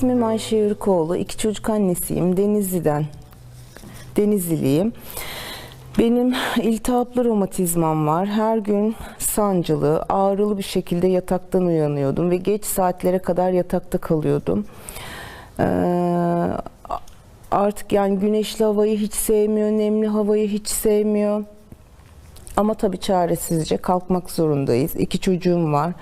ismim Ayşe Yörükoğlu. İki çocuk annesiyim. Denizli'den. Denizliliyim. Benim iltihaplı romatizmam var. Her gün sancılı, ağrılı bir şekilde yataktan uyanıyordum ve geç saatlere kadar yatakta kalıyordum. Ee, artık yani güneşli havayı hiç sevmiyor, nemli havayı hiç sevmiyor. Ama tabii çaresizce kalkmak zorundayız. İki çocuğum var.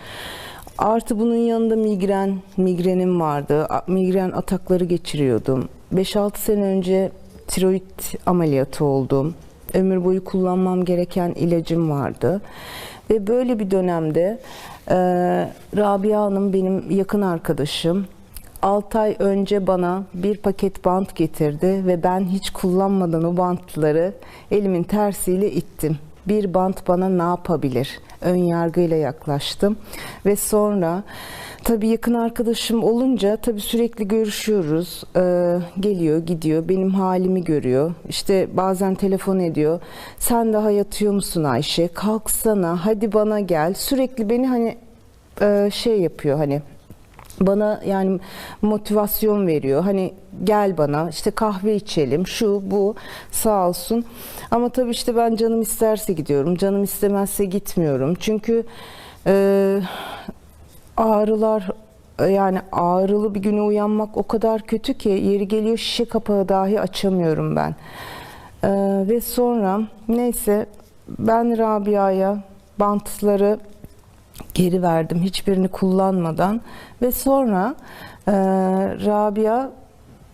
Artı bunun yanında migren, migrenim vardı. Migren atakları geçiriyordum. 5-6 sene önce tiroid ameliyatı oldum. Ömür boyu kullanmam gereken ilacım vardı. Ve böyle bir dönemde e, Rabia Hanım benim yakın arkadaşım. 6 ay önce bana bir paket bant getirdi ve ben hiç kullanmadan o bantları elimin tersiyle ittim. Bir bant bana ne yapabilir? Ön yargıyla yaklaştım ve sonra tabii yakın arkadaşım olunca tabii sürekli görüşüyoruz. Ee, geliyor, gidiyor, benim halimi görüyor. İşte bazen telefon ediyor. Sen daha yatıyor musun Ayşe? Kalksana, hadi bana gel. Sürekli beni hani e, şey yapıyor hani bana yani motivasyon veriyor. Hani gel bana işte kahve içelim şu bu sağ olsun. Ama tabii işte ben canım isterse gidiyorum. Canım istemezse gitmiyorum. Çünkü e, ağrılar yani ağrılı bir güne uyanmak o kadar kötü ki yeri geliyor şişe kapağı dahi açamıyorum ben. E, ve sonra neyse ben Rabia'ya bantları geri verdim hiçbirini kullanmadan ve sonra e, Rabia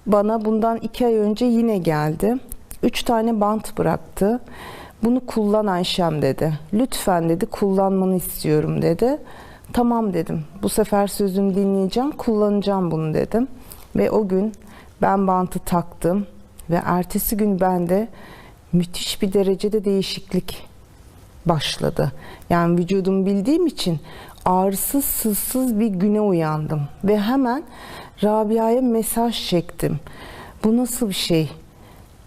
bana bundan iki ay önce yine geldi. Üç tane bant bıraktı. Bunu kullan Ayşem dedi. Lütfen dedi kullanmanı istiyorum dedi. Tamam dedim. Bu sefer sözümü dinleyeceğim, kullanacağım bunu dedim. Ve o gün ben bantı taktım ve ertesi gün bende müthiş bir derecede değişiklik başladı. Yani vücudumu bildiğim için ağrısız sızsız bir güne uyandım ve hemen Rabia'ya mesaj çektim. Bu nasıl bir şey?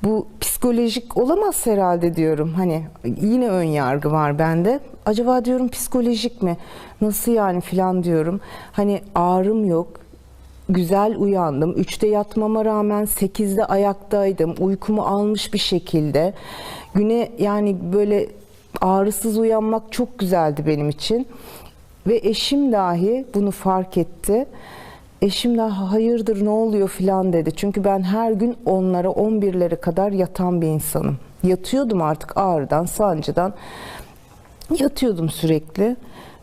Bu psikolojik olamaz herhalde diyorum. Hani yine ön yargı var bende. Acaba diyorum psikolojik mi? Nasıl yani filan diyorum. Hani ağrım yok. Güzel uyandım. Üçte yatmama rağmen sekizde ayaktaydım. Uykumu almış bir şekilde. Güne yani böyle ağrısız uyanmak çok güzeldi benim için. Ve eşim dahi bunu fark etti. Eşim de hayırdır ne oluyor filan dedi. Çünkü ben her gün onlara 11'lere kadar yatan bir insanım. Yatıyordum artık ağrıdan, sancıdan. Yatıyordum sürekli.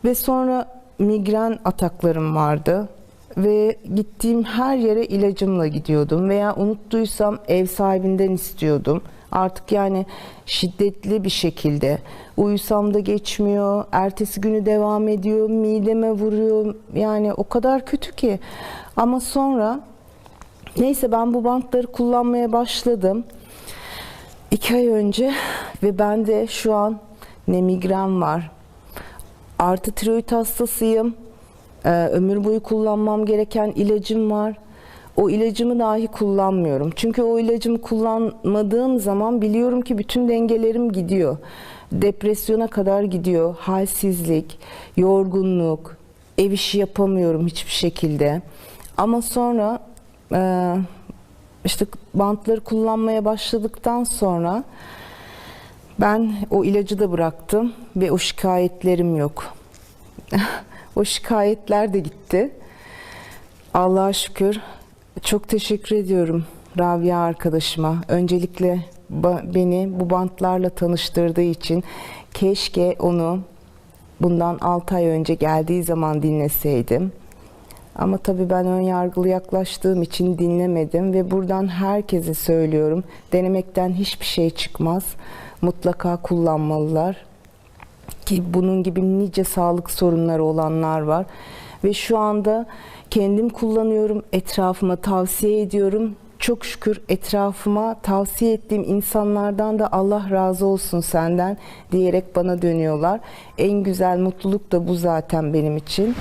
Ve sonra migren ataklarım vardı. Ve gittiğim her yere ilacımla gidiyordum. Veya unuttuysam ev sahibinden istiyordum. Artık yani şiddetli bir şekilde uyusam da geçmiyor. Ertesi günü devam ediyor. Mideme vuruyor. Yani o kadar kötü ki. Ama sonra neyse ben bu bantları kullanmaya başladım. İki ay önce ve bende şu an ne migren var. Artı tiroid hastasıyım. Ee, ömür boyu kullanmam gereken ilacım var. O ilacımı dahi kullanmıyorum. Çünkü o ilacımı kullanmadığım zaman biliyorum ki bütün dengelerim gidiyor. Depresyona kadar gidiyor. Halsizlik, yorgunluk, ev işi yapamıyorum hiçbir şekilde. Ama sonra e, işte bantları kullanmaya başladıktan sonra ben o ilacı da bıraktım ve o şikayetlerim yok. o şikayetler de gitti. Allah'a şükür çok teşekkür ediyorum Rabia arkadaşıma. Öncelikle beni bu bantlarla tanıştırdığı için keşke onu bundan 6 ay önce geldiği zaman dinleseydim. Ama tabii ben ön yargılı yaklaştığım için dinlemedim ve buradan herkese söylüyorum. Denemekten hiçbir şey çıkmaz. Mutlaka kullanmalılar ki bunun gibi nice sağlık sorunları olanlar var. Ve şu anda kendim kullanıyorum, etrafıma tavsiye ediyorum. Çok şükür etrafıma tavsiye ettiğim insanlardan da Allah razı olsun senden diyerek bana dönüyorlar. En güzel mutluluk da bu zaten benim için.